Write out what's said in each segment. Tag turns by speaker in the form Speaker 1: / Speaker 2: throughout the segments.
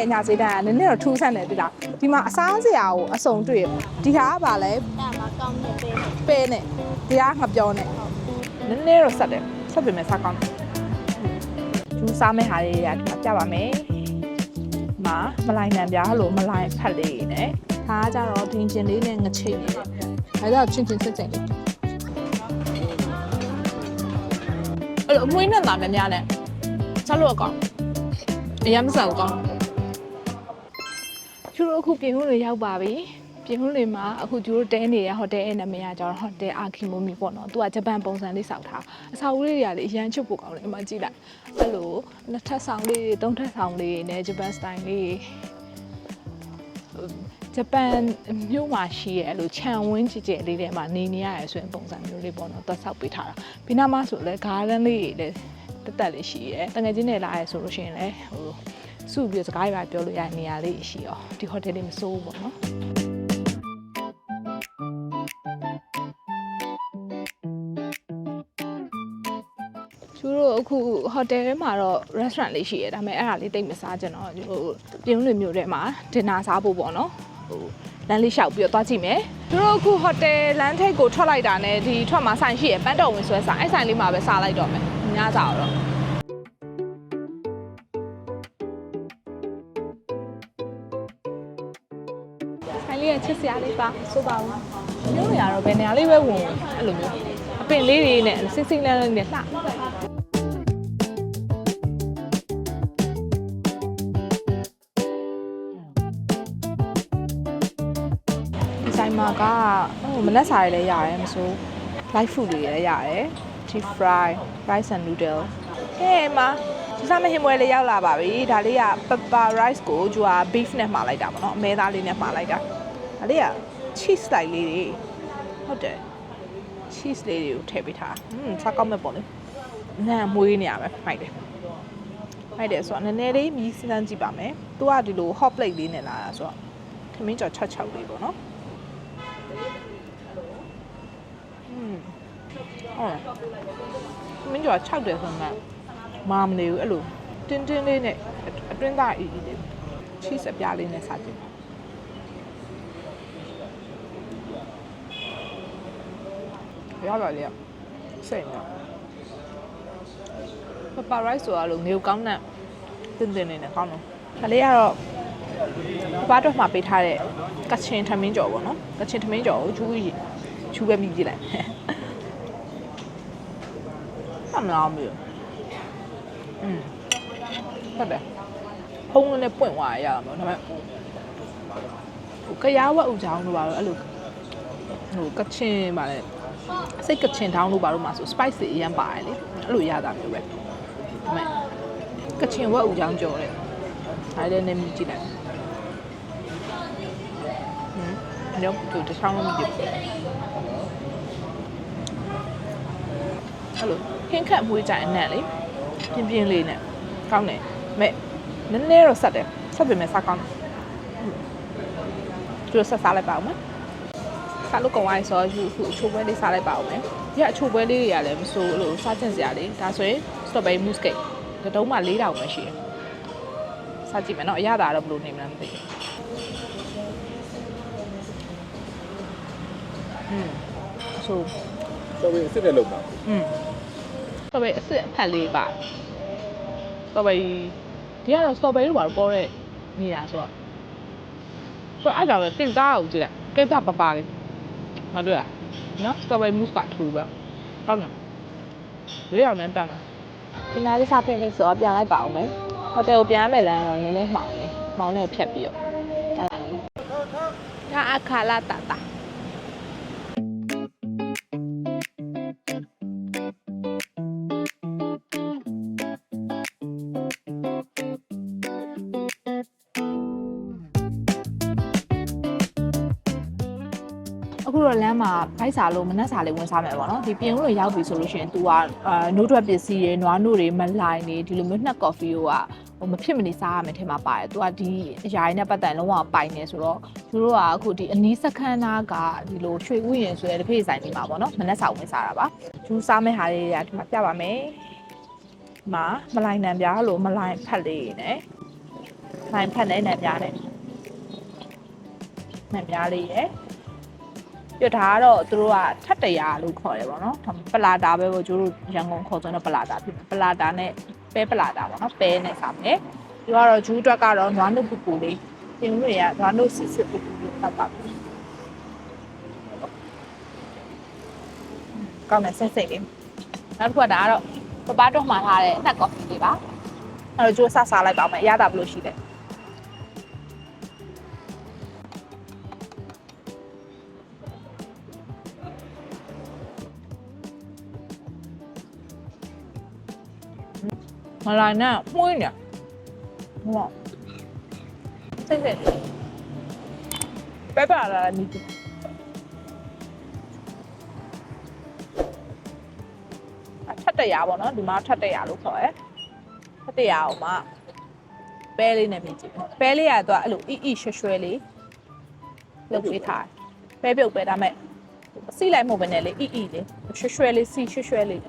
Speaker 1: ရဲ့ညာစေးတန်းကနည်းနည်းတော့ထူးဆန်းတယ်ပြီလားဒီမှာအစားစရာကိုအစုံတွေ့ရဒီဟာကဗာလဲ
Speaker 2: ဒါမှကောင်းနေပေးတယ်
Speaker 1: ပဲနဲ့ဒီဟာငပြောနဲ့နည်းနည်းတော့ဆက်တယ်ဆက်ပြင်မဲ့စားကောင်းတယ်ဂျူးစားမဲ့ဟာလေးတွေကဒီမှာပြပါမယ်ဒီမှာမလိုင်နံပြားလို့မလိုင်ဖက်လေးနဲ့ဒါကကြတော့ဒင်ကျင်လေးနဲ့ငချိတ်လေးနဲ့ဒါကြတော့ချင်းချင်းဆက်ဆက်လေးအဲ့လိုအမွေးနဲ့တာများများနဲ့စားလို့အကောင်အရင်မစားဘူးကောင်း ကျူတို့အခုပြင်ဦးတွေရောက်ပါပြီပြင်ဦးတွေမှာအခုကျူတို့တဲနေရဟိုတယ်ရဲ့နာမည်ကကျတော့ဟိုတယ်အာခီမိုမီပေါ့နော်သူကဂျပန်ပုံစံလေးစောက်ထားအဆောက်အဦလေးတွေကလေအရန်ချွတ်ဖို့ကောင်းတယ်အမကြည့်လိုက်အဲ့လိုနှစ်ထပ်ဆောင်လေးတွေသုံးထပ်ဆောင်လေးတွေနဲ့ဂျပန်စတိုင်လေးတွေဂျပန်မြို့မှာရှိရဲ့အဲ့လိုခြံဝင်းကြည်ကြဲလေးတွေမှာနေနေရရဆိုရင်ပုံစံမျိုးလေးပေါ့နော်သွားဆောက်ပေးထားတာပြီးနားမှာဆိုလဲ garden လေးတွေလည်းတက်တက်လေးရှိရဲတငယ်ချင်းတွေလာရဲဆိုလို့ရှိရင်လည်းဟို စုပြီးစကားရပြောလို့ရတဲ့နေရာလေးရှိရောဒီ hotel လေးမစိုးဘူးပေါ့နော်ကျိုးတို့အခုဟိုတယ်ထဲမှာတော့ restaurant လေးရှိရဲဒါပေမဲ့အဲ့ဒါလေးတိတ်မစားကြတော့ဟိုပြင်းလွင်မျိုးထဲမှာဒင်နာစားဖို့ပေါ့နော်ဟိုလမ်းလေးလျှောက်ပြီးတော့သွားကြည့်မယ်ကျိုးတို့အခုဟိုတယ်လမ်းထိပ်ကိုထွက်လိုက်တာနဲ့ဒီထွက်မှာဆိုင်ရှိရပန်းတော်ဝင်ဆွဲဆိုင်အဲ့ဆိုင်လေးမှာပဲစားလိုက်တော့မယ်ညစားတော့ ဆိုင်လေးရဲ့ချစ်စရာလေးပါဆိုပါဘူးမျိုးရတော့ဘယ်နေရာလေးပဲဝင်အဲ့လိုမျိုးအပင်လေးတွေနဲ့စင်းစင်းလန်းလန်းနဲ့လှဒီဆိုင်မှာကဟိုမလက်စားတွေလည်းရတယ်မဆို live food တွေလည်းရတယ် deep fry rice and noodle ကဲမ ဒီစားမဟင်မွဲလေးရောက်လာပါပြီဒါလေးက pepper rice ကိုကျူက beef နဲ့မှာလိုက်တာပေါ့နော်အမဲသားလေးနဲ့မှာလိုက်တာဒါလေးက cheese လိုက်လေးတွေဟုတ်တယ် cheese လေးတွေကိုထည့်ပေးထားอืมစားကောင်းမဲ့ပေါ့လေနာမွေးနေရမယ်ဖိုက်တယ်ဖိုက်တယ်ဆိုတော့နည်းနည်းလေးမြည်စမ်းကြည့်ပါမယ်သူကဒီလို hot plate လေးနဲ့လာတာဆိုတော့ခမင်းကြော်6 6လေးပေါ့နော် อืมအော်မင်းကြော6တယ်ဆိုမှ မာမနေဘူးအဲ့လိုတင်းတင်းလေးနဲ့အတွင်းသားအီအီလေး cheese အပြားလေးနဲ့စားကြည့်ရပါလေစိတ်နော်ပပရိုက်ဆိုအလိုငေကောင်းတဲ့တင်းတင်းလေးနဲ့ကောင်းတော့ဒါလေးကတော့ဘာတော့မှပေးထားတဲ့ကချင်ထမင်းကြော်ပေါ့နော်ကချင်ထမင်းကြော်ကိုချူးကြီးချူပဲမြည်ကြည့်လိုက်အမလားမေ อืมဟုတ်တယ်ဖုံးနဲ့ပွင့်သွားရရတာပေါ့ဒါပေမဲ့ဟိုကရားဝက်ဥချောင်းတို့ပါတော့အဲ့လိုဟိုကချင်ပါလေစိတ်ကချင်တောင်းတို့ပါတော့မှာဆို spice တွေအရင်ပါတယ်လေအဲ့လိုရတာမျိုးပဲဒါပေမဲ့ကချင်ဝက်ဥချောင်းကြော်တယ်ဒါလည်းနည်းမြည်ကြည့်လိုက်ဟင်းညောတူတစ်ချောင်းလုံးမြည်ကြည့်အဲ့လိုခင်းခတ်မွေးကြရင်နဲ့လေ ပြင်းပြင်းလေးနဲ့ကောင်းတယ်မဲ့နည်းနည်းတော့ဆက်တယ်ဆက်ပြင်မဲ့စားကောင်းတယ်ကျိုးဆက်စားလိုက်ပါဦးမယ်စားလို့ကောင်းသွားပြီဆိုတော့ယူခုအချိုးပွဲလေးစားလိုက်ပါဦးမယ်ဒီကအချိုးပွဲလေးတွေကလည်းမဆိုးလို့စားချင်စရာလေးဒါဆိုရင် strawberry mousse cake တတုံးမှ၄တောင်ပဲရှိတယ်စားကြည့်မယ်နော်အရသာတော့ဘယ်လိုနေမလဲမသိဘူးอืมဆို
Speaker 3: တော်ပြီစစ်တဲ့လုံပါ
Speaker 1: อืม တော့ပဲအစ်စ်အဖက်လေးပါတော့ပဲဒီကတော့ strawberry လို့ပါတော့ပေါ်တဲ့နေရာဆိုတော့ဆိုတော့အဲ့ဒါပဲတင်သားအောင်ကြည့်လိုက်ကိစ္စပပလေးမတွေ့လားနော် strawberry mousse ကထူပဲဟုတ်လားလေးအောင်နဲ့တန်းဒီနားလေးစားဖိနေဆိုတော့ပြန်လိုက်ပါအောင်မယ်ဟိုတယ်ကိုပြန်ရမယ်လမ်းတော့နည်းနည်းမှောင်နေမှောင်နေဖြတ်ပြီးတော့ဒါအခါလာတာတာ တော့လမ်းမှာဖိုက်စာလို့မနှက်စာလေးဝင်စားမယ်ပေါ့နော်ဒီပြင်ဦးလိုရောက်ပြီဆိုလို့ရှိရင် तू ကအာနိုးထွက်ပစ္စည်းတွေနွားနို့တွေမလိုင်းတွေဒီလိုမျိုးနှက်ကော်ဖီကိုကဟိုမဖြစ်မနေစားရမယ်ထဲမှာပါတယ် तू ကဒီအရာရင်းနဲ့ပတ်သက်လုံးဝပိုင်နေဆိုတော့သူတို့ကအခုဒီအနီးစခန်းသားကဒီလိုရွှေဥယျာဉ်ဆိုတဲ့တစ်ဖေးဆိုင်လေးမှာပေါ့နော်မနှက်စာဝင်စားတာပါဂျူးစားမယ့်ဟာလေးတွေကဒီမှာပြပါမယ်ဒီမှာမလိုင်းနံပြားလို့မလိုင်းဖက်လေးနဲ့ထိုင်ဖက်နဲ့နံပြားနဲ့နံပြားလေးရယ် ပြဒါကတော့သူတို့ကထပ်တရာလို့ခေါ်တယ်ပေါ့နော်ဒါပလာတာပဲပေါ့ကျတို့ရန်ကုန်ခေါ်ဆိုတော့ပလာတာဖြစ်တယ်ပလာတာနဲ့ပဲပလာတာပေါ့နော်ပဲနဲ့စားမယ်ဒီကတော့ဂျူးအတွက်ကတော့နွားနုပူပူလေးပြင်လို့ရနွားနုစစ်စစ်ပူပူလေးဖတ်ပါပြီကောင်းတယ်စိတ်စိတ်လေးနောက်တစ်ခုကဒါကတော့ပပတော့မှာထားတဲ့အသက်ကော်ဖီလေးပါအဲ့တော့ကျိုးဆဆလိုက်ပါမယ်အရသာဘယ်လိုရှိလဲ မလာနဲ့မှုင်းနေဟောစိတ်စိတ်ပဲပါလာနေတယ်အထက်တရာပေါ့နော်ဒီမှာထက်တရာလို့ခေါ်ရယ်ထက်တရာအောင်မှပဲလေးနဲ့ပြင်ကြည့်မယ်ပဲလေးကတော့အဲ့လိုအီအီရွှဲရွှဲလေးလုပ်ပေးထားတယ်ပဲပြုတ်ပဲဒါမဲ့စီလိုက်မဟုတ်ဘဲနဲ့လေအီအီလေးရွှဲရွှဲလေးစီရွှဲရွှဲလေး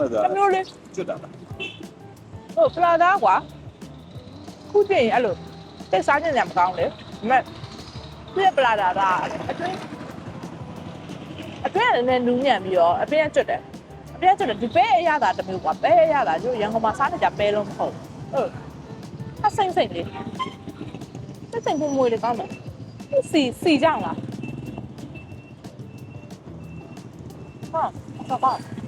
Speaker 1: ဟုတ်
Speaker 3: တောင်းလိုက်တာ
Speaker 1: တမျိုးလေး
Speaker 3: ကျွတ်တာလား
Speaker 1: ဟုတ်ပလာသားကွာခုတည်းအဲ့လိုတက်စားနေတယ်မကောင်းလေဒါပေမဲ့သူ့ရဲ့ပလာတာကအတွင်းအတွင်းကလည်းနူးညံ့ပြီးတော့အပြင်ကကျွတ်တယ်အပြင်ကကျွတ်တယ်ဒီပဲအရသာတစ်မျိုးကွာပဲအရသာကျို့ရန်ကုန်မှာစားနေကြပဲလုံးမဟုတ်ဘူးဟုတ်အစိမ့်စိမ့်လေးစိမ့်စိမ့်ပုံမွေးလေးကောင်းတယ်စီစီကြောင်လားဟာတော့ပါတော့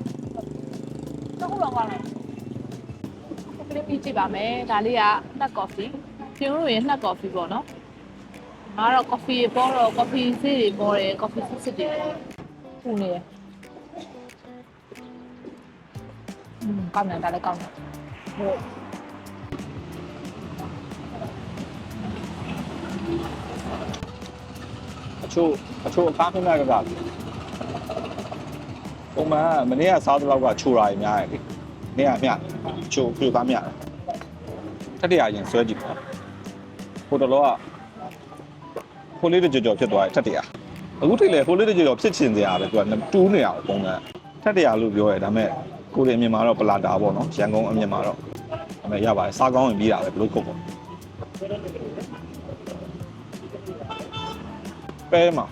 Speaker 1: လောကောင်းလားကလေးပြီးကြည့်ပါမယ်ဒါလေးကနှက်ကော်ဖီပြင်းလို့ရင်နှက်ကော်ဖီပေါ့နော်ငါတော့ကော်ဖီပေါ်တော့ကော်ဖီဆေးတွေပေါ်တယ်ကော်ဖီစစ်စစ်တွေပေါ်ပူနေရอืมကောင်းတယ်ဒါလည်းကောင်းတယ်ဟုတ်
Speaker 3: အချို့အချို့အခါမင်းများကက ပုံမှန်ကမနေ့ကစားတဲ့လောက်ကချိုတာရများတယ်လေနေ့ကမျှချိုပြူသားမျှတယ်တတိယရင်ဆွဲကြည့်ပါဟိုတလောကဟိုလေးတကြော်ကြော်ဖြစ်သွားတယ်တတိယအခုထိလေဟိုလေးတကြော်ကြော်ဖြစ်ချင်စရာပဲသူကတူးနေရအောင်ပုံမှန်တတိယလို့ပြောရဲဒါပေမဲ့ကိုရီအမြင်မှာတော့ပလာတာပေါ့နော်ရန်ကုန်အမြင်မှာတော့ဒါပေမဲ့ရပါတယ်စားကောင်းရင်ပြီးတာပဲဘလို့ခုတ်ပေါ့ပဲမှာ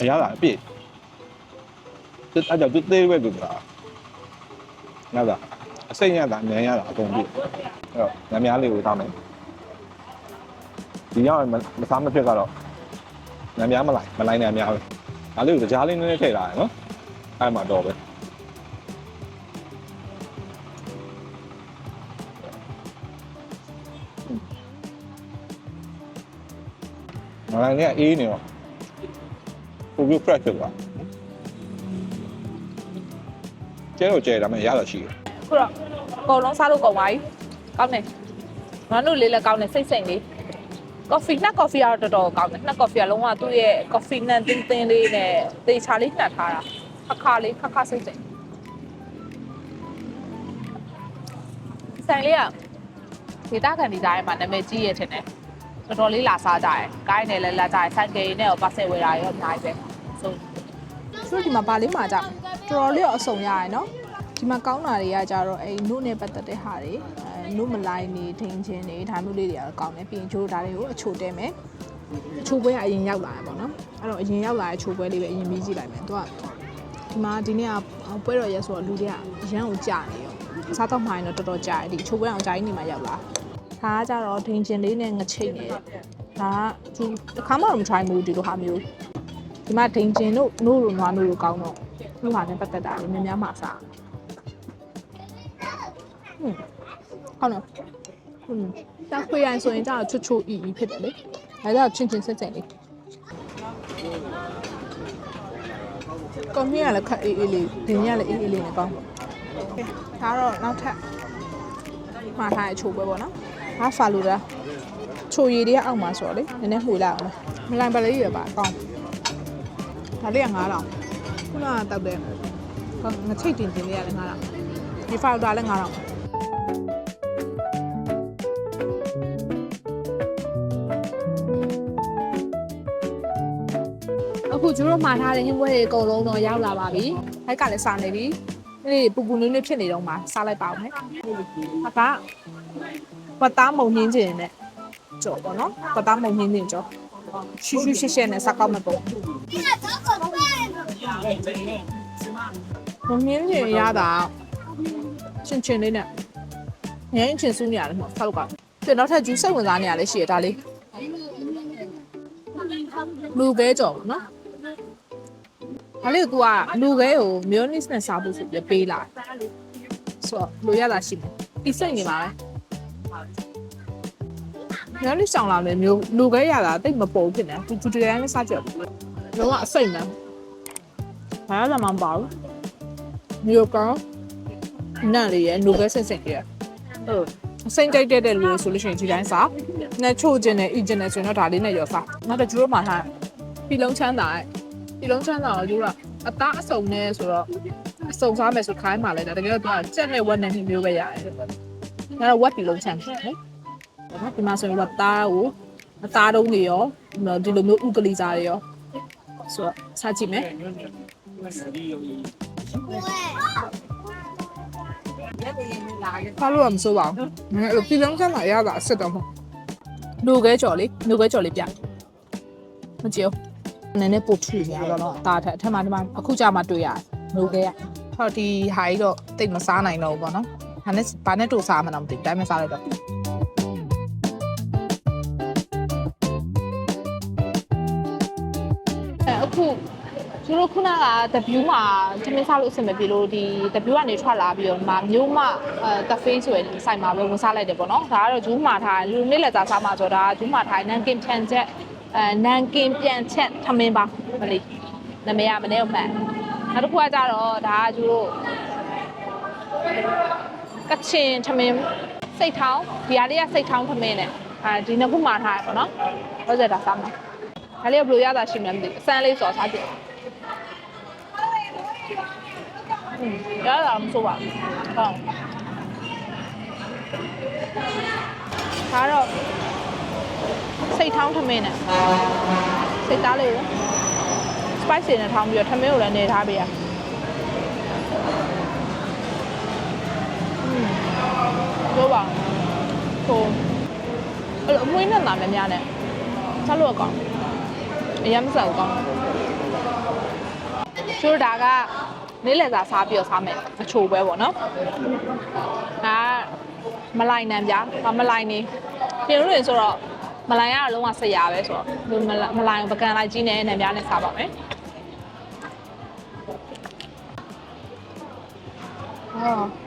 Speaker 3: အရသာအပြည့်စစ် အကြောက်သေးပဲကွာငါကအစိမ့်ရတာနန်းရတာအကုန်ပြည့်အဲ့တော့ညများလေးကိုထားမယ်ဒီရောက်ရင်မမစားမဖြစ်ကတော့ညများမလိုက်မလိုက်နဲ့အများပဲဒါလေးကိုကြားလေးနည်းနည်းထည့်လာရနော်အဲ့မှာတော့ပဲမလိုက်နဲ့အေးနေတော့ပိုပြီး fresh ဖြစ်သွား ကျဲတော့ကျဲဒါပေမဲ့ရတာရှိတယ်
Speaker 1: ခုတော့အကုန်လုံးစားလို့ကုန်ပါပြီကောင်းတယ်ငါတို့လေးလည်းကောင်းတယ်စိတ်စိတ်လေးကော်ဖီနှက်ကော်ဖီကတော့တော်တော်ကောင်းတယ်နှက်ကော်ဖီကလုံးဝသူ့ရဲ့ကော်ဖီနဲ့တင်းတင်းလေးနဲ့တေချာလေးနှက်ထားတာခါခါလေးခါခါစိတ်စိတ်ဆိုင်လေးကဒေတာကန်ဒီဇိုင်းမှာနာမည်ကြီးရထင်တယ်တော်တော်လေးလာစားကြတယ်ကိုင်းတယ်လည်းလာကြတယ်ဆိုင်ကယ်နဲ့ရောပါဆယ်ဝယ်တာရောအများကြီးပဲဆို
Speaker 4: သူတို့ဒီမှာဗာလေးမှာကြောက်တော်တော်လေးတော့အစုံရရယ်နော် ဒီမှာကောင်းတာတွေကကြတော့အဲနုနဲ့ပတ်သက်တဲ့ဟာတွေအဲနုမလိုက်နေထင်းချင်းတွေဒါမျိုးလေးတွေကတော့ကောင်းတယ်ပြီးရင်ကျိုးဒါတွေကိုအချိုတဲမယ်အချိုပွဲကအရင်ရောက်လာတယ်ပေါ့နော်အဲ့တော့အရင်ရောက်လာတဲ့ချိုပွဲလေးပဲအရင်ပြီးကြည့်လိုက်မယ်သူကဒီမှာဒီနေ့ကပွဲတော်ရက်ဆိုတော့လူတွေကအရန်ကိုကြာနေရောအစားတော့မှရင်တော့တော်တော်ကြာတယ်ဒီချိုပွဲအောင်ကြာကြီးနေမှာရောက်လာဒါကကြတော့ထင်းချင်းလေးနဲ့ငချိတ်နေတယ်ဒါကသူတစ်ခါမှတော့မ try ဘူးဒီလိုဟာမျိုးဒီမှာဒိန်ကျင်တို့နို့လိုနွားနို့လိုကောင်းတော့လူဟာနဲ့ပတ်သက်တာလည်းများများမှစား ဟွန်းဟုတ်နော်ဟွန်းတာခွေရိုင်းဆိုရင်ကြာချွတ်ချွတ်အီအီဖြစ်တယ်လေအဲဒါချင်းချင်းဆက်ဆက်လေးကွန်ပျူတာလည်းခက်အေးအေးလေးဒီနေ့ကလည်းအေးအေးလေးနဲ့ကောင်းဒါတော့နောက်ထပ်မှာထားတဲ့ချိုးပွဲပေါ့နော်ဒါဖာလူတာချိုရည်တွေကအောက်မှာဆိုတော့လေနည်းနည်းမှွေလိုက်အောင်မလိုင်ပါလေးရပါကောင်းဒါလေးက9000ခုနကတောက်တယ်ဟောငချိတ်တင်တင်လေးကလည်း9000ဒီဖောက်တာလည်း9000 အခု
Speaker 1: ကျတို့မှာထားတဲ့ဟင်းပွဲတွေအကုန်လုံးတော့ရောက်လာပါပြီ။အဲ့ကလည်းစားနေပြီ။အဲ့ဒီပူပူနွေးနွေးဖြစ်နေတော့မှစားလိုက်ပါဦးမယ်။အကပတ်သားမုံညင်းခြင်းနဲ့ကြော်ပေါ့နော်။ပတ်သားမုံညင်းခြင်းကြော်။ရှူရှူရှဲရှဲနဲ့စားကောက်မဲ့ပေါ့။မုံညင်းခြင်းရတာချင်းချင်းလေးနဲ့ ငင်းချင်းစူးနေရတယ်မဟုတ်ဆောက်က။ပြန်တော့ထပ်ဂျူးစိတ်ဝင်စားနေရလဲရှိရဒါလေး။လူခဲကြော်ပေါ့နော်။ဒါလေးက तू ကလူခဲကို mayonnaise နဲ့စားဖို့ဆိုပြီးပေးလာတယ်။ဆိုတော့လိုရတာရှိတယ်။ဒီစိတ်နေပါပဲ။ mayonnaise ဆောင်လာမယ်မျိုးလူခဲရတာတိတ်မပေါ်ဘူးဖြစ်နေ။သူသူတကယ်နဲ့စားကြဘူး။လုံးဝအစိတ်မှန်။ဘာရမှမပါဘူး။မျိုးကောင်နန့်လေးရလူခဲစင်စင်ကြီးရ။ ဟုတ်အစိမ့်ကြိုက်တဲ့လူတွေဆိုလို့ရှိရင်ဒီတိုင်းစား။နဲ့ချို့ကျင်နဲ့အီကျင်နဲ့ဆိုရင်တော့ဒါလေးနဲ့ရောစား။နောက်တော့ကျတို့မှထားပြီလုံးချမ်းသာရဲ့ပြီလုံးချမ်းသာတော့ကျတို့ကအသားအစုံနဲ့ဆိုတော့အစုံစားမယ်ဆိုခိုင်းမှလဲတကယ်တော့သူကကြက်နဲ့ဝက်နဲ့မျိုးပဲရတယ်။ဒါတော့ဝက်ပြီလုံးချမ်းတယ်နော်။ဒီမှာဆိုရင်ဝက်သားကိုအသားတုံးတွေရောဒီလိုမျိုးဥကလီစားတွေရောဆိုတော့စားကြည့်မယ်။ ဘာလို့မဆိုးပါဘူး။အဲ့လိုပြည်လုံးချမ်းသာရတာအစ်စ်တော့မဟုတ်။လူခဲကြော်လေးလူခဲကြော်လေးပြ။မကြည့်ဘူး။နည်းနည်းပိုထူနေရတော့တော့ဒါထက်အထက်မှာဒီမှာအခုကြမှာတွေ့ရတယ်။လူခဲကဟောဒီဟာကြီးတော့တိတ်မစားနိုင်တော့ဘူးပေါ့နော်။ဒါနဲ့ဘာနဲ့တို့စားမှန်းတော့မသိဘူး။ဒါပေမဲ့စားလိုက်တော့ တို့ခုနကတဗျူးမှာတမင်းစားလို့အဆင်မပြေလို့ဒီတဗျူးကနေထွက်လာပြီးတော့ဒီမှာမျိုးမအဲကဖေးဆိုရင်စိုက်မှာပဲဝင်စားလိုက်တယ်ပေါ့နော်ဒါကတော့ဂျူးမှာထားလူနေ့လက်သားစားမှာဆိုတော့ဒါဂျူးမှာထားနန်ကင်ဖြန်ချက်အဲနန်ကင်ပြန်ချက်ထမင်းပါမလေးနာမည်ကမနေအောင်မှန်နောက်တစ်ခုကကြတော့ဒါကကျတို့ကချင်ထမင်းစိတ်ထောင်းဒီဟာလေးကစိတ်ထောင်းထမင်းနဲ့အဲဒီနှစ်ခုမှာထားရပေါ့နော်ဟုတ်ကြတာစားမှာဒါလေးကဘယ်လိုရတာရှိမှန်းမသိဘူးအစမ်းလေးဆိုတော့စားကြည့် ရတာမဆိုးပါဘူးဟုတ်ဒါတော့စိတ်ထောင်းထမင်းနဲ့စိတ်သားလေးကို spice တွေနဲ့ထောင်းပြီးတော့ထမင်းကိုလည်းနေထားပေးရอืมပြောပါဟိုအဲ့လိုအမွှေးနဲ့နာမည်များနဲ့စားလို့ကောင်းအရင်မစားဘူးကောင်းချိုးဒါက နေ့လည်စာစားပြီးတော့စားမယ်အချိုပဲပေါ့နော်ဒါမလိုက်နံပြမလိုက်နေပြင်လို့ရဆိုတော့မလိုက်ရတော့လုံးဝဆရာပဲဆိုတော့မလိုက်ပကံလိုက်ကြီးနဲ့နံပြနဲ့စားပါမယ်အော်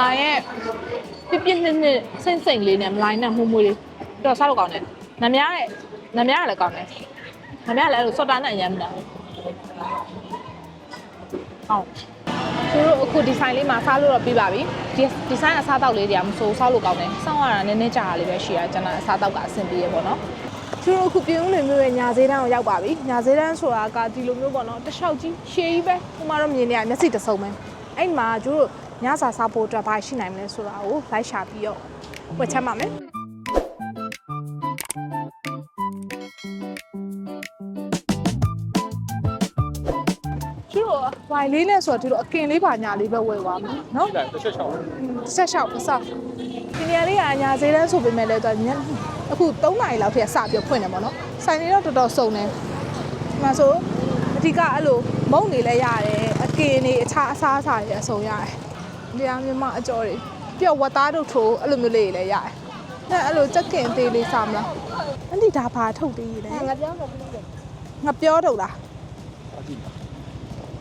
Speaker 1: လာရဲ့ပြပြနှစ်နှစ်စိမ့်စိမ့်လေးနဲ့မလာနဲ့မှုမှုလေးတော့စားလို့ကောင်းတယ်။နမရရဲ့နမရလည်းကောင်းတယ်။နမရလည်းအဲ့လိုစော့တာနဲ့အရင်မလား။ဟုတ်သူတို့အခုဒီဇိုင်းလေးမှာစားလို့တော့ပြီးပါပြီဒီဒီဇိုင်းအစားတောက်လေးတွေကမစိုးစားလို့ကောင်းတယ်စောင်းရတာနည်းနည်းကြာတာလေးပဲရှိရကျွန်တော်အစားတောက်ကအဆင်ပြေရပေါ့နော်သူတို့အခုပြုံးလေမျိုးရဲ့ညာဈေးတန်းကိုရောက်ပါပြီညာဈေးတန်းဆိုတာကဒီလိုမျိုးပေါ့နော်တလျှောက်ကြီးရှည်ကြီးပဲဟိုမှာတော့မြင်နေရမျက်စိတစ်စုံပဲအဲ့မှာသူတို့ ညစာစားဖို့အတွက်ဘာရှိနိုင်မလဲဆိုတာကိုလိုက်ရှာပြီးတော့ဝတ်ချက်ပါမယ်သူတို့ဝိုင်လေးနဲ့ဆိုတော့ဒီလိုအကင်လေးပါညာလေးပဲဝယ်သွားမယ်နော်
Speaker 3: ဒီလိုက်တစ်ချက်ချောင်း
Speaker 1: ဆက်လျှောက်ပစောဒီနေရာလေးကညာဈေးတန်းဆိုပေမဲ့လည်းတော့ညအခု3နာရီလောက်ထိစပြီးဖွင့်တယ်ပေါ့နော်ဆိုင်နေတော့တော်တော်စုံတယ်ဒီမှာဆိုအဓိကအဲ့လိုမုံနေလဲရတယ်အကင်နေအခြားအစားအစာတွေအစုံရတယ် ဒီအမြမအကျော်တွေပြဝတ်သားတို့ထိုးအဲ့လိုမျိုးလေးတွေလည်းရတယ်အဲ့အဲ့လိုကြက်ကင်သေးလေးစားမလားအဲ့ဒီဒါဘာထုတ်သေးလဲ
Speaker 2: ငါပြောတော့ဘူးလေ
Speaker 1: ငါပြောထုတ်လား
Speaker 3: စားကြည့်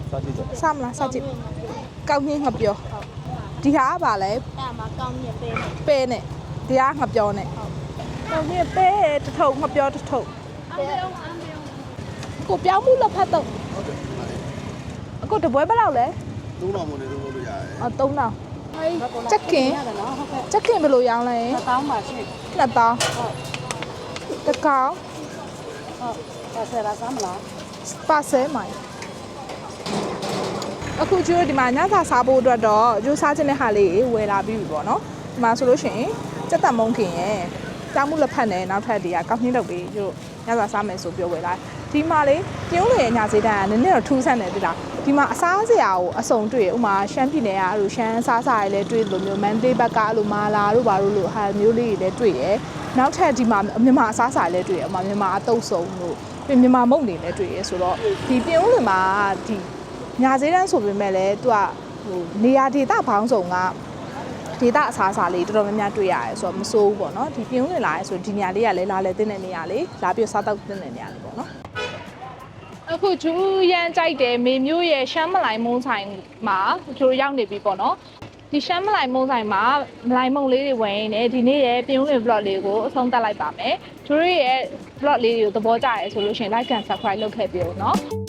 Speaker 3: စားကြည့်ကြ
Speaker 1: စားမလားစားကြည့်ကောင်းကြီးငါပြောဒီဟာကဘာလဲ
Speaker 2: အဲ့မှာကောင်းမြင်ပေး
Speaker 1: ပဲနဲ့တရားငါပြောနဲ့တော့မြပဲတထုံငါပြောတထုံ
Speaker 2: တယ်အောင်အောင်အောင်
Speaker 1: ကိုပြောင်းမှုလက်ဖတ်တော့အခုတပွဲဘယ်လောက်လဲ
Speaker 5: သုံးတော်မနေသုံးလို့ရတယ်
Speaker 1: အော်3000ချက်ကင်
Speaker 2: ရတယ်နော်ဟုတ်ကဲ့
Speaker 1: ချက်ကင်ဘယ်လိုရောင်းလဲ
Speaker 2: တောင်းပါရှိ
Speaker 1: 2000တကောင်
Speaker 2: ဟုတ်ဒါဆယ်လာစားမလား
Speaker 1: ပါဆယ်မိုင်အခုကျိုးဒီမှာညစာစားဖို့အတွက်တော့ကျိုးစားခြင်းတဲ့ဟာလေးဝယ်လာပြီးပြီပေါ့နော်ဒီမှာဆိုလို့ရှိရင်စက်တက်မုံခင်ရဲ့တောင်မှုလက်ဖက်နဲ့နောက်ထပ်ဒီကကောက်နှင်းတုပ်လေးကျိုးညစာစားမယ်ဆိုပြောဝယ်လာ ဒီမှာလေပြုံးလေညာစေးတန်းကနည်းနည်းတော့ထူးဆန်းတယ်ဒီလားဒီမှာအစားစရာကိုအစုံတွေ့ဥမာရှမ်းပြည်နယ်ကအဲ့လိုရှမ်းစားစားရလဲတွေ့လို့မျိုးမန်လေးဘက်ကအဲ့လိုမာလာတို့ဘာလို့လို့ဟာမျိုးလေးတွေလည်းတွေ့ရယ်နောက်ထပ်ဒီမှာမြန်မာအစားစားလည်းတွေ့ရယ်ဥမာမြန်မာအတုပ်စုံတို့ပြီးမြန်မာမုန့်တွေလည်းတွေ့ရယ်ဆိုတော့ဒီပြုံးလေမှာဒီညာစေးတန်းဆိုပေမဲ့လည်းသူကဟိုနေရာဒေသဘောင်းဆောင်ကဒေတာအစားအစာလေးတော်တော်များများတွေ့ရတယ်ဆိုတော့မစိုးဘူးပေါ့နော်ဒီပြုံးနေလာရဲဆိုဒီနေရာလေးကလည်းလာလဲတင်းတဲ့နေရာလေးလာပြီးစားတော့တင်းတဲ့နေရာလေးပေါ့နော် အခုကျူးရန်ကြိုက်တယ်မေမျိုးရဲ့ရှမ်းမလိုင်မုံဆိုင်မှာကျူးရောက်နေပြီပေါ့နော်ဒီရှမ်းမလိုင်မုံဆိုင်မှာမလိုင်မုံလေးတွေဝင်နေဒီနေ့ရဲ့ပြုံးနေ vlog လေးကိုအဆုံးသတ်လိုက်ပါမယ်ကျူးရဲ့ vlog လေးတွေကိုသဘောကျရဲဆိုလို့ရှိရင် like and subscribe လုပ်ခဲ့ပြလို့နော်